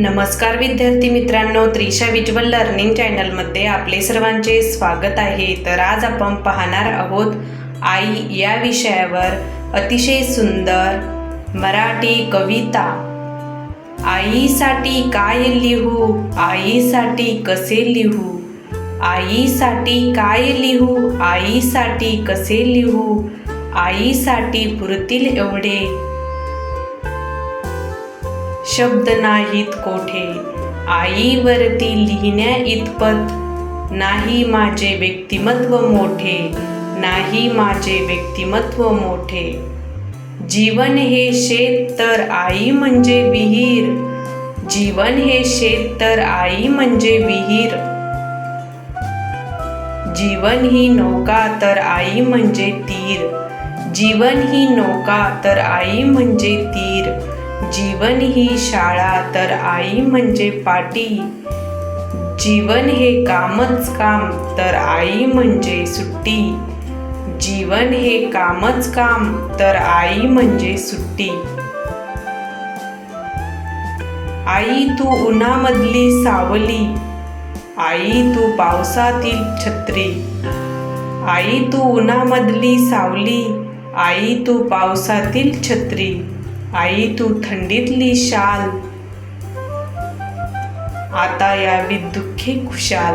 नमस्कार विद्यार्थी मित्रांनो त्रिशा विज्वल लर्निंग चॅनलमध्ये आपले सर्वांचे स्वागत आहे. तर आज आपण पाहणार आहोत आई या विषयावर अतिशय सुंदर मराठी कविता. आईसाठी काय लिहू? आईसाठी कसे लिहू? आईसाठी काय लिहू? आईसाठी कसे लिहू? आईसाठी पुरतील एवढे शब्द नाहीत कोठे? आईवरती लिहिण्या इतपत नाही माझे व्यक्तिमत्व मोठे नाही माझे व्यक्तिमत्व मोठे. जीवन हे शेत तर आई म्हणजे विहीर. जीवन हे शेत तर आई म्हणजे विहीर. जीवन ही नौका तर आई म्हणजे तीर. जीवन ही नौका तर आई म्हणजे तीर. जीवन ही शाळा तर आई म्हणजे पाटी. जीवन हे कामच काम तर आई म्हणजे सुट्टी. जीवन हे कामच काम तर आई म्हणजे सुट्टी. आई तू उन्हामधली सावली. आई तू पावसातील छत्री. आई तू उन्हामधली सावली. आई तू पावसातील छत्री. आई तू थंडीतली शाल. आता यावी दुःखे खुशाल.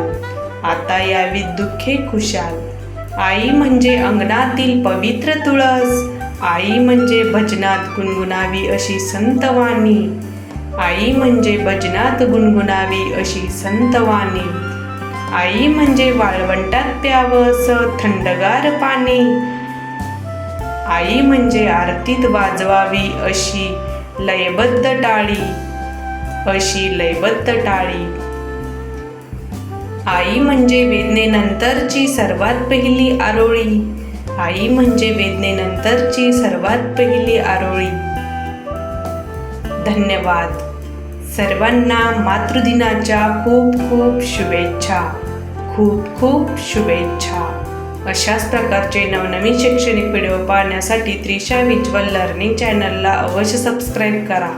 आता यावी दुःखे खुशाल. आई म्हणजे अंगणातील पवित्र तुळस. आई म्हणजे भजनात गुणगुणावी अशी संतवाणी आई म्हणजे भजनात गुणगुणावी अशी संतवाणी आई म्हणजे वाळवंटात प्यावं असं थंडगार पाणी. आई म्हणजे आरतीत वाजवावी अशी लयबद्ध टाळी अशी लयबद्ध टाळी. आई म्हणजे वेदनेनंतरची सर्वात पहिली आरोळी आई म्हणजे वेदनेनंतरची सर्वात पहिली आरोळी. धन्यवाद. सर्वांना मातृदिनाच्या खूप खूप शुभेच्छा. खूप खूप शुभेच्छा. अशाच प्रकारचे नवनवीन शैक्षणिक व्हिडिओ पाहण्यासाठी त्रिशा विज्वल लर्निंग चॅनलला अवश्य सबस्क्राईब करा.